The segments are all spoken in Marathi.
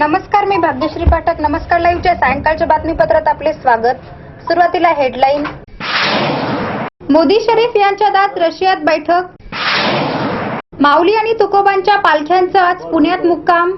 नमस्कार मी भाग्यश्री पाठक. नमस्कार लाईव्हच्या सायंकाळच्या बातमीपत्रात आपले स्वागत. सुरुवातीला हेडलाईन. मोदी शरीफ यांच्या दात रशियात बैठक. माऊली आणि तुकोबांच्या पालख्यांचा आज पुण्यात मुक्काम.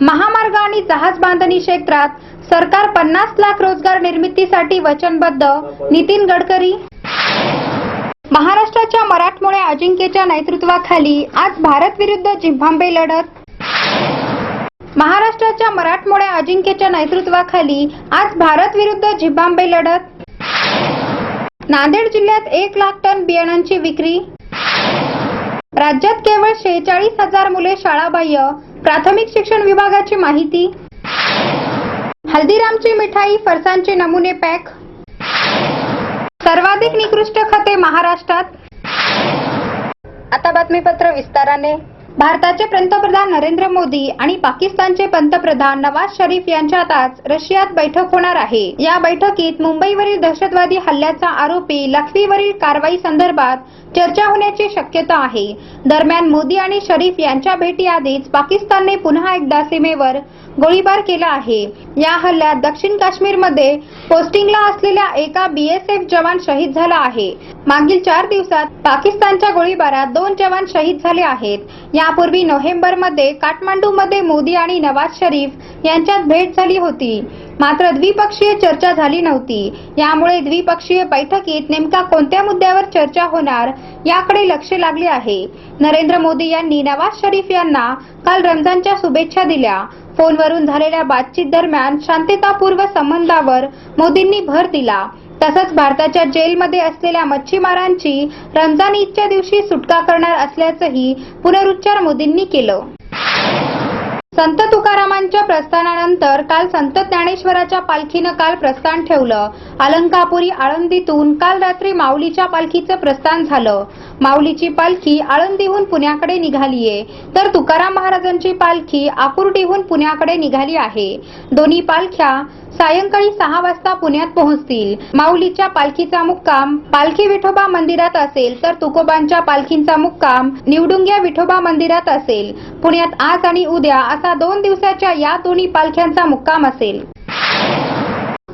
महामार्ग आणि जहाज बांधणी क्षेत्रात सरकार पन्नास लाख रोजगार निर्मितीसाठी वचनबद्ध नितीन गडकरी. महाराष्ट्राच्या मराठमोळ्या अजिंक्यच्या नेतृत्वाखाली आज भारत विरुद्ध झिम्बाब्वे लढत. महाराष्ट्राच्या मराठमोळ्या अजिंक्यच्या नेतृत्वाखाली आज भारत विरुद्ध झिम्बाब्वे लढत. नांदेड जिल्ह्यात एक लाख टन बियाणांची विक्री. राज्यात केवळ शेहेचाळीस हजार मुले शाळाबाह्य प्राथमिक शिक्षण विभागाची माहिती. हल्दीरामची मिठाई फरसांचे नमुने पॅक. सर्वाधिक निकृष्ट खते महाराष्ट्रात. आता बातमीपत्र विस्ताराने. भारताचे पंतप्रधान नरेंद्र मोदी आणि पाकिस्तानचे पंतप्रधान नवाज शरीफ यांच्यात आज रशियात बैठक होणार आहे. या बैठकीत मुंबईवरील दहशतवादी हल्ल्याचा आरोपी लखवीवरील कारवाई संदर्भात चर्चा होण्याची शक्यता आहे. दरम्यान मोदी आणि शरीफ यांच्या भेटीआधीच पाकिस्तानने पुन्हा एकदा सीमेवर गोळीबार केला आहे. या हल्ल्यात दक्षिण काश्मीरमध्ये पोस्टिंगला असलेल्या एका बीएसएफ जवान शहीद झाला आहे. मागील चार दिवसात पाकिस्तानच्या गोळीबारात दोन जवान शहीद झाले आहेत. यापूर्वी नोव्हेंबरमध्ये काठमांडूमध्ये मोदी आणि नवाज शरीफ यांच्यात भेट झाली होती. मात्र द्विपक्षीय चर्चा झाली नव्हती. यामुळे द्विपक्षीय बैठकीत नेमका कोणत्या मुद्द्यावर चर्चा होणार याकडे लक्ष लागले आहे. नरेंद्र मोदी यांनी नवाज शरीफ यांना काल रमजानच्या शुभेच्छा दिल्या. फोनवरून झालेल्या बातचीत दरम्यान शांततापूर्व संबंधावर मोदींनी भर दिला. तसंच भारताच्या जेलमध्ये असलेल्या मच्छीमारांची रमजान ईदच्या दिवशी सुटका करणार असल्याचंही पुनरुच्चार मोदींनी केलं. संत तुकारामांच्या प्रस्थानानंतर काल संत ज्ञानेश्वराच्या पालखीनं काल प्रस्थान ठेवलं. अलंकापुरी आळंदीतून काल रात्री माऊलीच्या पालखीचं प्रस्थान झालं. माऊलीची पालखी आळंदीहून पुण्याकडे निघालीये. तर तुकाराम महाराजांची पालखी आकुर्डीहून पुण्याकडे निघाली आहे. दोन्ही पालख्या सायंकाळी सहा वाजता पुण्यात पोहोचतील. माऊलीच्या पालखीचा मुक्काम पालखी विठोबा मंदिरात असेल तर तुकोबांच्या पालखींचा मुक्काम निवडुंग्या विठोबा मंदिरात असेल. पुण्यात आज आणि उद्या असा दोन दिवसाच्या या दोन्ही पालख्यांचा मुक्काम असेल.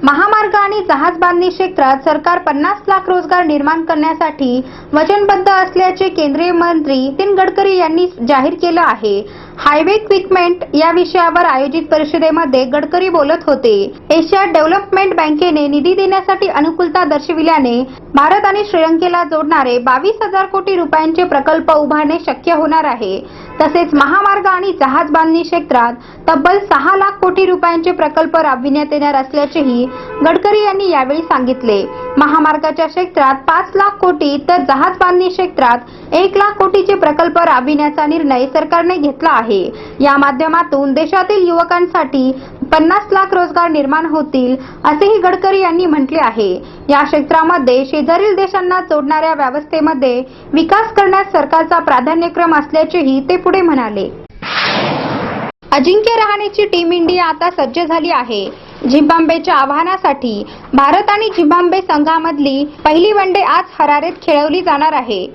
महामार्ग आणि जहाज बांधणी क्षेत्रात सरकार पन्नास लाख रोजगार निर्माण करण्यासाठी वचनबद्ध असल्याचे केंद्रीय मंत्री नितीन गडकरी यांनी जाहीर केलं आहे. हायवे इक्विपमेंट या विषयावर आयोजित परिषदेमध्ये गडकरी बोलत होते. एशिया डेव्हलपमेंट बँकेने निधी देण्यासाठी अनुकूलता दर्शविल्याने भारत आणि श्रीलंकेला जोडणारे बावीस हजार कोटी रुपयांचे प्रकल्प उभारणे शक्य होणार आहे. तसेच महामार्ग आणि जहाज बांधणी क्षेत्रात तब्बल सहा लाख कोटी रुपयांचे प्रकल्प राबविण्यात येणार असल्याचेही गडकरी यांनी यावेळी सांगितले महामार्गाच्या क्षेत्रात पाच लाख कोटी तर जहाज बांधणी क्षेत्रात एक लाख कोटीचे प्रकल्प राबविण्याचा निर्णय सरकारने घेतला आहे. या माध्यमातून देशातील युवकांसाठी पन्नास लाख रोजगार निर्माण होतील असेही गडकरी यांनी म्हटले आहे. या क्षेत्रामध्ये शेजारील देशांना जोडणाऱ्या व्यवस्थेमध्ये विकास करण्यास सरकारचा प्राधान्यक्रम असल्याचेही ते पुढे म्हणाले. अजिंक्य रहाणेची टीम इंडिया आता सज्ज झाली आहे. झिम्बाब्वेच्या आव्हानासाठी भारत आणि झिम्बाब्वे संघामधली पहिली वनडे आज हरारेत खेळवली जाणार आहे.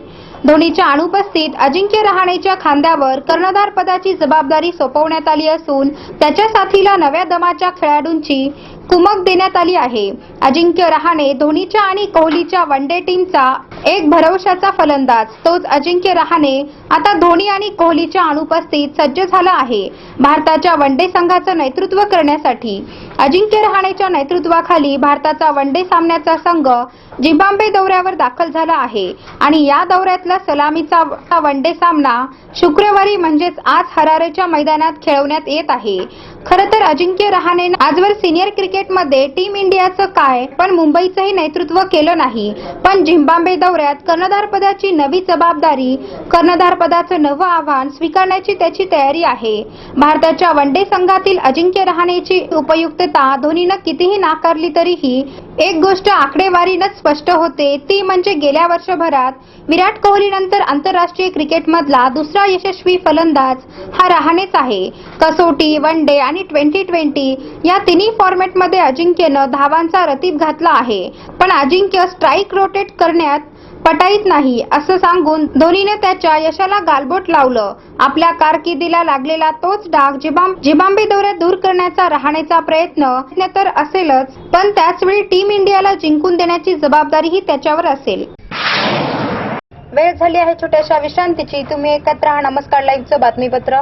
धोनीच्या अनुपस्थित अजिंक्य रहाणेच्या खांद्यावर कर्णधार पदाची जबाबदारी सोपवण्यात आली असून त्याच्या साथीला नव्या दमाच्या खेळाडूंची कुमक देण्यात आली आहे. अजिंक्य रहाणे धोनीच्या आणि कोहलीच्या वनडे टीमचा एक भरवशाचा फलंदाज तोच अजिंक्य रहाणे. आता धोनी आणि कोहलीच्या अनुपस्थित सज्ज झाला आहे. भारताच्या वनडे संघाचं नेतृत्व करण्यासाठी. अजिंक्य रहाणेच्या नेतृत्वाखाली भारताचा वनडे सामन्याचा संघ झिम्बाब्वे दौऱ्यावर दाखल झाला आहे. आणि या दौऱ्यातला सलामीचा वनडे सामना शुक्रवारी म्हणजेच आज हरारेच्या मैदानात खेळवण्यात येत आहे. खरं तर अजिंक्य रहाणे आजवर सिनियर क्रिकेटमध्ये टीम इंडियाचं काय? पण मुंबईचंही नेतृत्व केलं नाही. पण झिम्बाब्वे दौऱ्यात कर्णधार पदाची नवी जबाबदारी कर्णधार पदाचं नवं आव्हान स्वीकारण्याची त्याची तयारी आहे. भारताच्या वनडे संघातील अजिंक्य रहाणेची उपयुक्तता धोनीनं कितीही नाकारली तरीही एक गोष्ट आकडेवारीनंच स्पष्ट होते ती म्हणजे गेल्या वर्षभरात विराट कोहलीनंतर आंतरराष्ट्रीय क्रिकेटमधला दुसरा यशस्वी फलंदाज हा रहाणेच आहे. कसोटी वन डे आणि ट्वेंटी ट्वेंटी या तिन्ही फॉर्मॅटमध्ये अजिंक्यनं धावांचा रतीब घातला आहे. पण अजिंक्य स्ट्राईक रोटेट करण्यात पटाईत नाही असं सांगून धोनीने त्याच्या यशाला गालबोट लावलं. आपल्या कारकिर्दीला लागलेला तोच डाग जिबाम जिबाम्बे दौऱ्यात दूर करण्याचा राहण्याचा प्रयत्न प्रयत्न तर असेलच पण त्याचवेळी टीम इंडियाला जिंकून देण्याची जबाबदारीही त्याच्यावर असेल. वेळ झाली आहे छोट्याशा विश्रांतीची. तुम्ही एकत्र राहा नमस्कार. लाईव्हचं बातमीपत्र.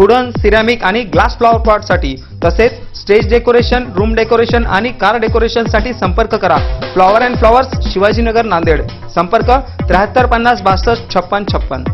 Wooden ceramic आणि ग्लास फ्लॉवर पॉटसाठी तसेच स्टेज डेकोरेशन रूम डेकोरेशन आणि कार डेकोरेशनसाठी संपर्क करा. Flower and flowers Shivajinagar Nanded. संपर्क त्र्याहत्तर पन्नास बासष्ट छप्पन छप्पन.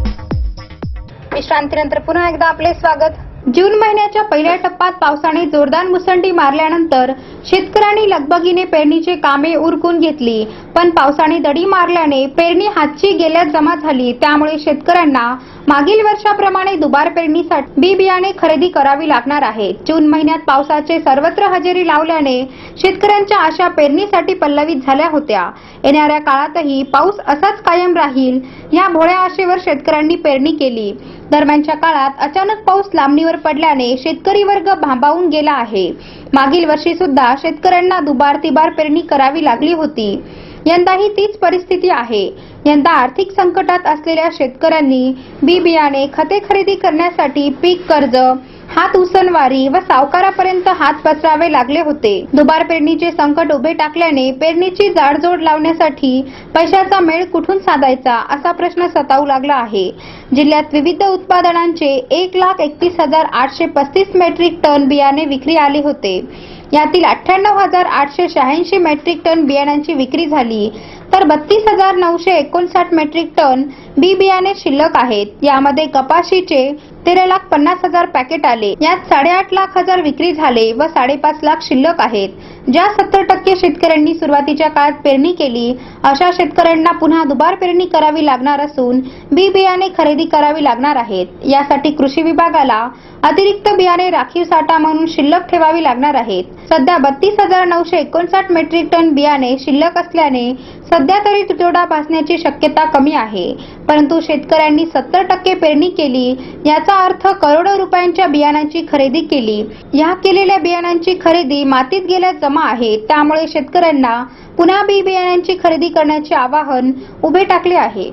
विश्रांतीनंतर पुन्हा एकदा आपले स्वागत. जून महिन्याच्या पहिल्या टप्प्यात पावसाने जोरदार मुसंडी मारल्यानंतर शेतकऱ्यांनी लगबगीने पेरणीचे कामे उरकून घेतली. पण पावसाने दडी मारल्याने पेरणी हातची गेल्यात जमा झाली. त्यामुळे शेतकऱ्यांना मागील वर्षाप्रमाणे दुबार पेरणीसाठी बी बियाणे खरेदी करावी लागणार आहे. जून महिन्यात पावसाचे सर्वत्र हजेरी लावल्याने शेतकऱ्यांच्या आशा पेरणीसाठी पल्लवित झाल्या होत्या. येणाऱ्या काळातही पाऊस असाच कायम राहील या भोळ्या आशेवर शेतकऱ्यांनी पेरणी केली. दरम्यानच्या काळात अचानक पाऊस लांबणीवर पडल्याने शेतकरी वर्ग भांबावून गेला आहे. मागील वर्षी सुद्धा शेतकऱ्यांना दुबार तिबार पेरणी करावी लागली होती. यंदाही तीच परिस्थिती आहे. यंदा आर्थिक संकटात असलेल्या शेतकऱ्यांनी बी बियाणे खते खरेदी करण्यासाठी पीक कर्ज हात उसनवारी व सावकारापर्यंत हात पसरावे लागले होते. दुबार पेरणीचे संकट उभे टाकल्याने पेरणीची जाडजोड लावण्यासाठी पैशाचा मेळ कुठून साधायचा असा प्रश्न सतावू लागला आहे. जिल्ह्यात विविध उत्पादनांचे एक लाख एकतीस हजार आठशे पस्तीस मेट्रिक टन बियाणे विक्री आले होते. यातील अठ्ठ्याण्णव हजार आठशे शहाऐंशी मेट्रिक टन बियाण्यांची विक्री झाली. तर बत्तीस हजार नऊशे एकोणसाठ मेट्रिक टन बी बियाणे शिल्लक आहेत. यामध्ये कपाशीचे तेरा लाख पन्नास हजार पॅकेट आले. यात साडेआठ लाख हजार विक्री झाले व साडेपाच लाख शिल्लक आहेत. ज्या सत्तर टक्के शेतकऱ्यांनी सुरुवातीच्या काळात पेरणी केली अशा शेतकऱ्यांना पुन्हा दुबार पेरणी करावी लागणार असून बी बियाणे खरेदी करावी लागणार आहेत. यासाठी कृषी विभागाला अतिरिक्त बियाणे राखीव साठा म्हणून शिल्लक ठेवावी लागणार आहेत. सध्या बत्तीस हजार नऊशे एकोणसाठ मेट्रिक टन बियाणे शिल्लक असल्याने सध्या तरी तुटवडा भासण्याची शक्यता कमी आहे. परंतु शेतकऱ्यांनी सत्तर टक्के पेरणी केली याचा अर्थ करोडो रुपयांच्या बियाणांची खरेदी केली. या केलेल्या बियाणांची खरेदी मातीत गेल्या जमा आहे. त्यामुळे शेतकऱ्यांना पुन्हा बी बियाण्यांची खरेदी करण्याचे आवाहन उभे टाकले आहे.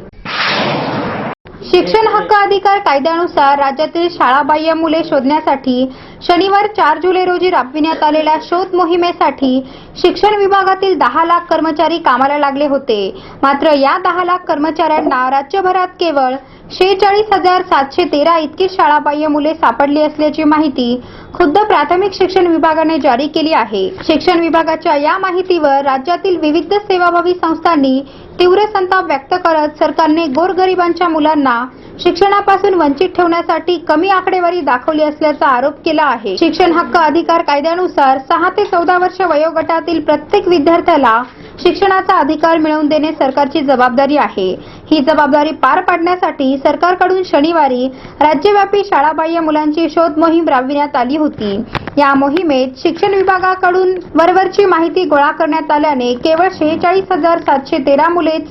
शिक्षण हक्क अधिकार कायद्यानुसार राज्यातील शाळाबाह्य मुले शोधण्यासाठी शनिवार चार जुलै रोजी राबविण्यात आलेल्या शोध मोहिमेसाठी शिक्षण विभागातील दहा लाख कर्मचारी कामाला लागले होते. मात्र या दहा लाख कर्मचाऱ्यांना राज्यभरात केवळ शेहेचाळीस हजार सातशे तेरा इतकी शाळाबाह्य मुले सापडली असल्याची माहिती खुद्द प्राथमिक शिक्षण विभागाने जारी केली आहे. शिक्षण विभागाच्या या माहितीवर राज्यातील विविध सेवाभावी संस्थांनी तीव्र संताप व्यक्त करत सरकारने गोरगरिबांच्या मुलांना शिक्षणापासून वंचित ठेवण्यासाठी कमी आकडेवारी दाखवली असल्याचा आरोप केला आहे. शिक्षण हक्क अधिकार कायद्यानुसार सहा ते चौदा वर्ष वयोगटातील प्रत्येक विद्यार्थ्याला शिक्षणाचा अधिकार मिळवून देणे सरकारची जबाबदारी आहे. ही जबाबदारी पार पाडण्यासाठी सरकारकडून शनिवारी राज्यव्यापी शाळाबाह्य मुलांची शोध मोहीम राबविण्यात आली होती. या मोहिमेत शिक्षण विभागाकडून वरवरची माहिती गोळा करण्यात आल्याने केवळ शेहेचाळीस हजार सातशे तेरा मुलेच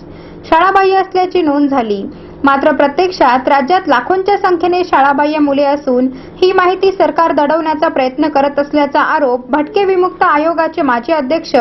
शाळाबाह्य असल्याची नोंद झाली. मात्र प्रत्यक्षात राज्यात लाखोंच्या संख्येने शाळाबाह्य मुले असून ही माहिती सरकार दडवण्याचा प्रयत्न करत असल्याचा आरोप भटके विमुक्त आयोगाचे माजी अध्यक्ष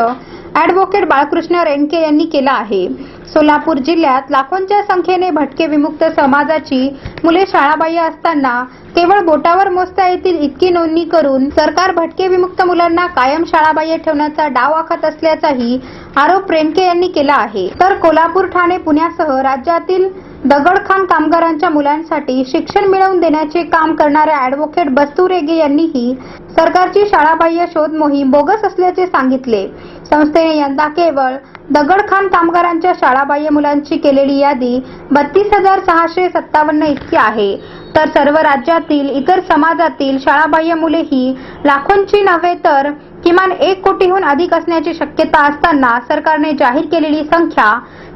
ॲडव्होकेट बाळकृष्ण रेंके यांनी केला आहे. सोलापूर जिल्ह्यात लाखोंच्या संख्येने भटके विमुक्त समाजाची मुले शाळाबाह्य असताना केवळ बोटावर मोजता येतील इतकी नोंदणी करून सरकार भटके विमुक्त मुलांना कायम शाळाबाह्य ठेवण्याचा डाव आखत असल्याचाही आरोप रेंके यांनी केला आहे. तर कोल्हापूर ठाणे पुण्यासह राज्यातील दगडखान कामगारांच्या मुलांसाठी शिक्षण मिळवून देण्याचे काम करणाऱ्या ॲडव्होकेट बस्तू रेगे यांनीही सरकारची शाळाबाह्य शोध मोहीम बोगस असल्याचे सांगितले. संस्थेने यंदा केवळ दगडखान कामगारांच्या शाळाबाह्य मुलांची केलेली यादी बत्तीस हजार सहाशे सत्तावन्न इतकी आहे. तर सर्व राज्यातील इतर समाजातील शाळाबाह्य मुलेही लाखोंची नव्हे तर किमान एक कोटीहून अधिक असण्याची शक्यता असताना सरकारने जाहीर केलेली संख्या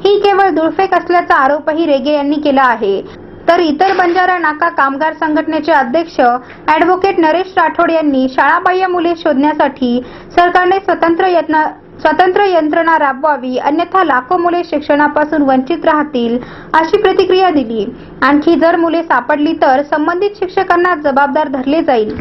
ही केवळ दुर्फेक असल्याचा आरोपही रेगे यांनी केला आहे. तर इतर बंजारा नाका कामगार संघटनेचे अध्यक्ष ॲडव्होकेट नरेश राठोड यांनी शाळाबाह्य मुले शोधण्यासाठी सरकारने स्वतंत्र यत्न स्वतंत्र यंत्रणा राबवावी अन्यथा लाखो मुले शिक्षणापासून वंचित राहतील अशी प्रतिक्रिया दिली. आणखी जर मुले सापडली तर संबंधित शिक्षकांना जबाबदार धरले जाईल.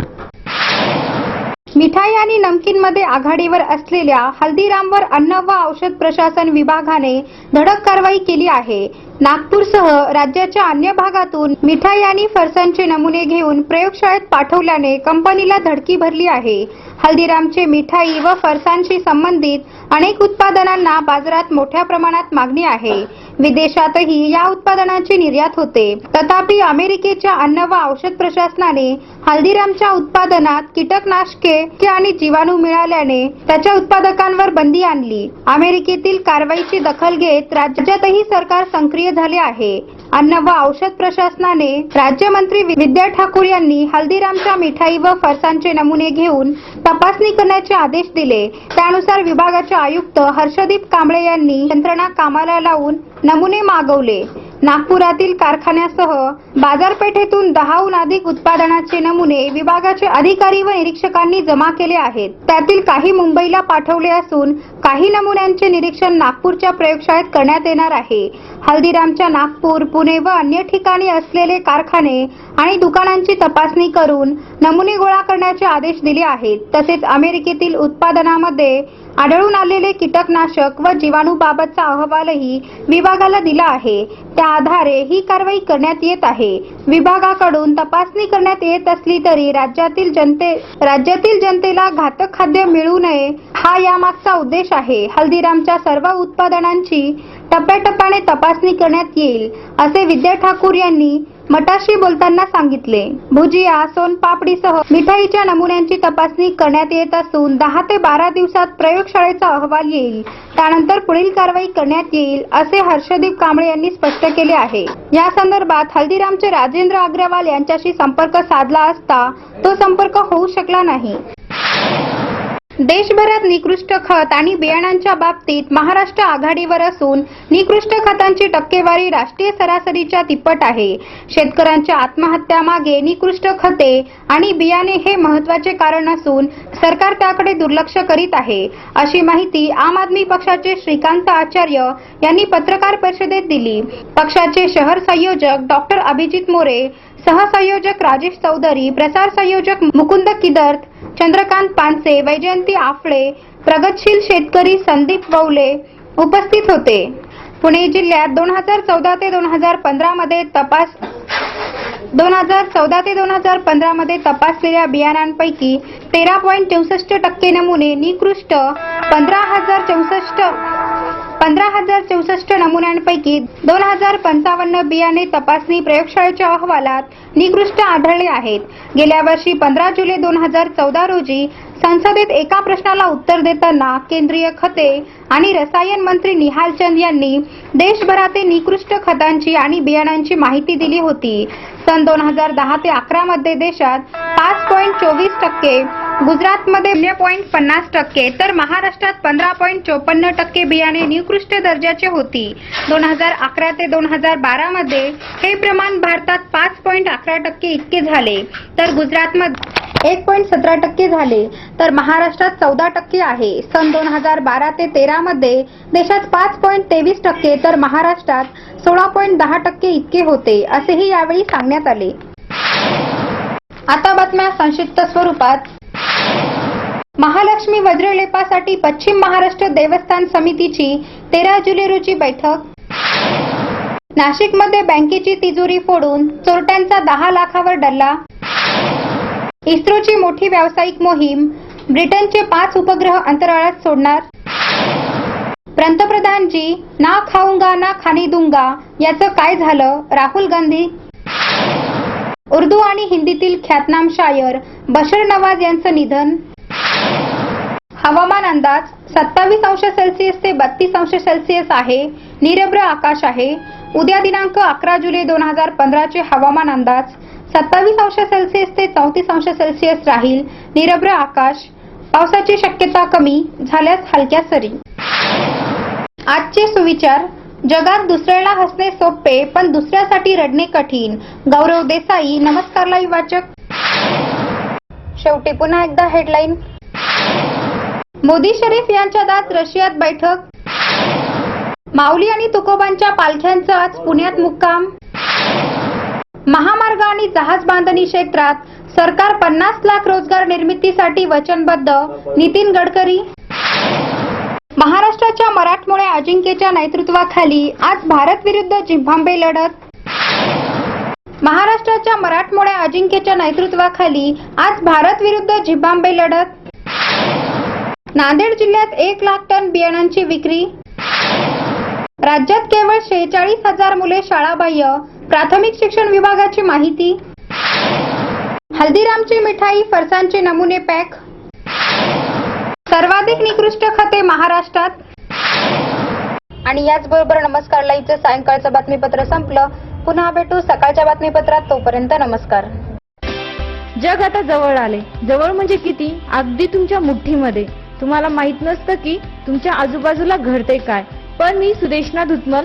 मिठाई आणि नमकीनमध्ये आघाडीवर असलेल्या हल्दीरामवर अन्न व औषध प्रशासन विभागाने धडक कारवाई केली आहे. नागपूरसह राज्याच्या अन्य भागातून मिठाई आणि फरसांचे नमुने घेऊन प्रयोगशाळेत पाठवल्याने कंपनीला धडकी भरली आहे. हल्दीरामचे मिठाई व फरसांशी संबंधित अनेक उत्पादनांना बाजारात मोठ्या प्रमाणात मागणी आहे. विदेशातही या उत्पादनांची निर्यात होते. तथापि अमेरिकेच्या अन्न व औषध प्रशासनाने हल्दीरामच्या उत्पादनात कीटकनाशके आणि जीवाणू मिळाल्याने त्याच्या उत्पादकांवर बंदी आणली. अमेरिकेतील कारवाईची दखल घेत राज्यातही सरकार सक्रिय झाले आहे. अन्न व औषध प्रशासनाने राज्यमंत्री विद्या ठाकूर यांनी हल्दीरामच्या मिठाई व फरसांचे नमुने घेऊन तपासणी करण्याचे आदेश दिले. त्यानुसार विभागाचे आयुक्त हर्षदीप कांबळे यांनी यंत्रणा कामाला लावून नमुने मागवले. नागपुरातील कारखान्यासह बाजारपेठेतून दहाहून अधिक उत्पादनाचे नमुने विभागाचे अधिकारी व निरीक्षकांनी जमा केले आहेत. त्यातील काही मुंबईला पाठवले असून काही नमुन्यांचे निरीक्षण नागपूरच्या प्रयोगशाळेत करण्यात येणार आहे. हल्दीरामच्या नागपूर पुणे व अन्य ठिकाणी असलेले कारखाने आणि दुकानांची तपासणी करून नमुने गोळा करण्याचे आदेश दिले आहेत. तसेच अमेरिकेतील उत्पादनामध्ये आढळून आलेले कीटकनाशक व जीवाणूबाबतचा अहवालही विभागाला दिला आहे. त्या आधारे ही कारवाई करण्यात येत आहे. विभागाकडून तपासणी करण्यात येत असली तरी राज्यातील जनते राज्यातील जनतेला घातक खाद्य मिळू नये हा यामागचा उद्देश आहे. हल्दीरामच्या सर्व उत्पादनांची टप्प्याटप्प्याने तपासणी करण्यात येईल असे विद्या ठाकूर यांनी मटाशी बोलताना सांगितले भुजिया सोनपापडीसह मिठाईच्या नमुन्यांची तपासणी करण्यात येत असून दहा ते बारा दिवसात प्रयोगशाळेचा अहवाल येईल. त्यानंतर पुढील कारवाई करण्यात येईल असे हर्षदीप कांबळे यांनी स्पष्ट केले आहे. या संदर्भात हल्दीरामचे राजेंद्र अग्रवाल यांच्याशी संपर्क साधला असता तो संपर्क होऊ शकला नाही. देशभरात निकृष्ट खत आणि बियाणांच्या बाबतीत महाराष्ट्र आघाडीवर असून निकृष्ट खतांची टक्केवारी राष्ट्रीय सरासरीच्या तिप्पट आहे. शेतकऱ्यांच्या आत्महत्यामागे निकृष्ट खते आणि बियाणे हे महत्त्वाचे कारण असून सरकार त्याकडे दुर्लक्ष करीत आहे. अशी माहिती आम आदमी पक्षाचे श्रीकांत आचार्य यांनी पत्रकार परिषदेत दिली. पक्षाचे शहर संयोजक डॉक्टर अभिजित मोरे सहसंयोजक राजेश चौधरी प्रसार संयोजक मुकुंद किदर्त चंद्रकांत पानसे वैजयंती आफळे प्रगतशील शेतकरी संदीप वौले उपस्थित होते. पुणे जिल्ह्यात दोन हजार चौदा ते दोन हजार पंधरा मध्ये तपास दोन हजार चौदा ते दोन हजार पंधरा मध्ये तपासलेल्या बियाणांपैकी तेरा पॉईंट चौसष्ट टक्के नमुने निकृष्ट पंधरा हजार चौसष्ट पंधरा हजार चौसष्ट नमुन्यांपैकी दोन हजार पंचावन्न बियाणे तपासणी प्रयोगशाळेच्या अहवालात निकृष्ट आढळले आहेत. गेल्या वर्षी पंधरा जुलै दोन हजार चौदा रोजी संसदेत एका प्रश्नाला उत्तर देताना केंद्रीय खते आणि रसायन मंत्री निहालचंद यांनी देशभरातील निकृष्ट खतांची आणि बियाणांची माहिती दिली होती. सन दोन हजार दहा ते अकरा मध्ये देशात पाच पॉईंट चोवीस टक्के गुजरातमध्ये शून्य पॉईंट पन्नास टक्के तर महाराष्ट्रात पंधरा पॉईंट चोपन्न टक्के बियाणे निकृष्ट दर्जाचे होती. दोन हजार अकरा ते दोन हजार बारा मध्ये हे प्रमाण भारतात पाच पॉईंट अकरा टक्के इतके झाले. तर गुजरातमध्ये एक पॉईंट सतरा टक्के झाले तर महाराष्ट्रात चौदा टक्के आहे. सन दोन हजार बारा ते तेरा मध्ये देशात पाच पॉईंट तेवीस टक्के तर महाराष्ट्रात सोळा पॉईंट दहा टक्के इतके होते असेही यावेळी सांगण्यात आले. आता बातम्या संक्षिप्त स्वरूपात. महालक्ष्मी वज्रलेपासाठी पश्चिम महाराष्ट्र देवस्थान समितीची तेरा जुलै रोजी बैठक. नाशिकमध्ये बँकेची तिजोरी फोडून चोरट्यांचा दहा लाखावर डल्ला इस्रोची मोठी व्यावसायिक मोहीम ब्रिटनचे पाच उपग्रह अंतराळात सोडणार. पंतप्रधानजी ना खाऊंगा ना खाणी दुंगा याचं काय झालं? राहुल गांधी? उर्दू आणि हिंदीतील ख्यातनाम शायर बशर नवाज यांचं निधन. हवामान अंदाज सत्तावीस अंश सेल्सिअस ते बत्तीस अंश सेल्सिअस आहे निरभ्र आकाश आहे. उद्या दिनांक अकरा जुलै दोन हजार पंधराचे हवामान अंदाज सत्तावीस अंश सेल्सिअस ते चौतीस अंश सेल्सिअस राहील. निरभ्र आकाश. पावसाची शक्यता कमी झाल्यास हलक्या सरी. आजचे सुविचार. जगात दुसऱ्याला हसणे सोपे पण दुसऱ्यासाठी रडणे कठीण. गौरव देसाई नमस्कार लाईव्ह वाचक. शेवटी पुन्हा एकदा हेडलाईन मोदी शरीफ यांच्या दात रशियात बैठक. माऊली आणि तुकोबांच्या पालख्यांचा आज पुण्यात मुक्काम. महामार्ग आणि जहाज बांधणी क्षेत्रात सरकार पन्नास लाख रोजगार निर्मितीसाठी वचनबद्ध. नितीन गडकरी. महाराष्ट्राच्या मराठमोळ्या अजिंक्यच्या नेतृत्वाखाली आज भारत विरुद्ध झिम्बाब्वे लढत. महाराष्ट्राच्या मराठमोळ्या अजिंक्यच्या नेतृत्वाखाली आज भारत विरुद्ध झिम्बाब्वे लढत. नांदेड जिल्ह्यात एक लाख टन बियाणांची विक्री. राज्यात केवळ शेहेचाळीस हजार मुले शाळाबाह्य प्राथमिक शिक्षण विभागाची माहिती. हल्दीरामची मिठाई फरसांचे नमुने पॅक. सर्वाधिक निकृष्ट खते महाराष्ट्रात. आणि याचबरोबर नमस्कार लाईव्हचं सायंकाळचं बातमीपत्र संपलं. पुन्हा भेटू सकाळच्या बातमीपत्रात. तोपर्यंत नमस्कार. जग आता जवळ आले. जवळ म्हणजे किती? अगदी तुमच्या मुठ्ठीमध्ये. तुम्हाला माहीत नसतं की तुमच्या आजूबाजूला घडते काय. पण मी सुदेशना धुतमल